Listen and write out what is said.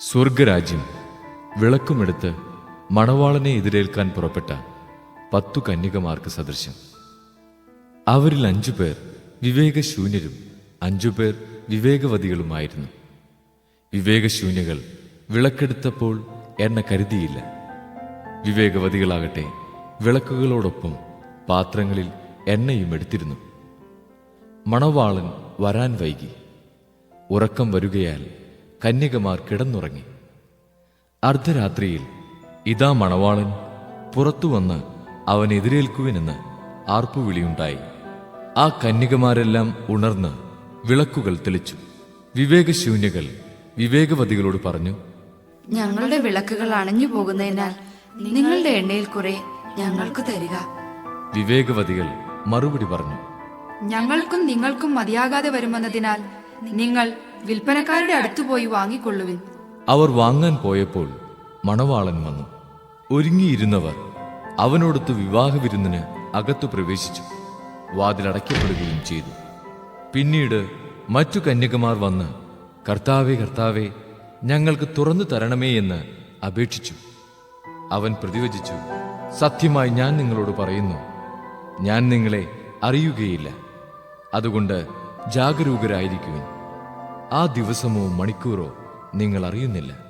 സ്വർഗരാജ്യം വിളക്കുമെടുത്ത് മണവാളനെ എതിരേൽക്കാൻ പുറപ്പെട്ട പത്തു കന്യകമാർക്ക് സദൃശം. അവരിൽ അഞ്ചു പേർ വിവേകശൂന്യരും അഞ്ചു പേർ വിവേകവതികളുമായിരുന്നു. വിവേകശൂന്യകൾ വിളക്കെടുത്തപ്പോൾ എണ്ണ കരുതിയില്ല. വിവേകവതികളാകട്ടെ വിളക്കുകളോടൊപ്പം പാത്രങ്ങളിൽ എണ്ണയും എടുത്തിരുന്നു. മണവാളൻ വരാൻ വൈകി. ഉറക്കം വരുകയാൽ കന്യകമാർ കിടന്നുറങ്ങി. അർദ്ധരാത്രിയിൽ ഇതാ മണവാളൻ പുറത്തുവന്ന് അവനെതിരേൽക്കുവിനെന്ന് ആർപ്പുവിളിയുണ്ടായി. ആ കന്യകമാരെല്ലാം ഉണർന്ന് വിളക്കുകൾ തെളിച്ചു. വിവേകശൂന്യകൾ വിവേകവതികളോട് പറഞ്ഞു ഞങ്ങളുടെ വിളക്കുകൾ അണഞ്ഞു പോകുന്നതിനാൽ നിങ്ങളുടെ എണ്ണയിൽ കുറെ ഞങ്ങൾക്ക് തരിക. വിവേകവതികൾ മറുപടി പറഞ്ഞു ഞങ്ങൾക്കും നിങ്ങൾക്കും മതിയാകാതെ വരുമെന്നതിനാൽ നിങ്ങൾ വിൽപ്പനക്കാരുടെ അടുത്തു പോയി വാങ്ങിക്കൊള്ളുവിൻ. അവർ വാങ്ങാൻ പോയപ്പോൾ മണവാളൻ വന്നു. ഒരുങ്ങിയിരുന്നവർ അവനോടൊത്ത് വിവാഹ വിരുന്നിന് അകത്തു പ്രവേശിച്ചു. വാതിലടയ്ക്കപ്പെടുകയും ചെയ്തു. പിന്നീട് മറ്റു കന്യകമാർ വന്ന് കർത്താവേ കർത്താവെ ഞങ്ങൾക്ക് തുറന്നു തരണമേ എന്ന് അപേക്ഷിച്ചു. അവൻ പ്രതിവചിച്ചു സത്യമായി ഞാൻ നിങ്ങളോട് പറയുന്നു ഞാൻ നിങ്ങളെ അറിയുകയില്ല. അതുകൊണ്ട് ജാഗരൂകരായിരിക്കുവിൻ. ആ ദിവസമോ മണിക്കൂറോ നിങ്ങൾ അറിയുന്നില്ല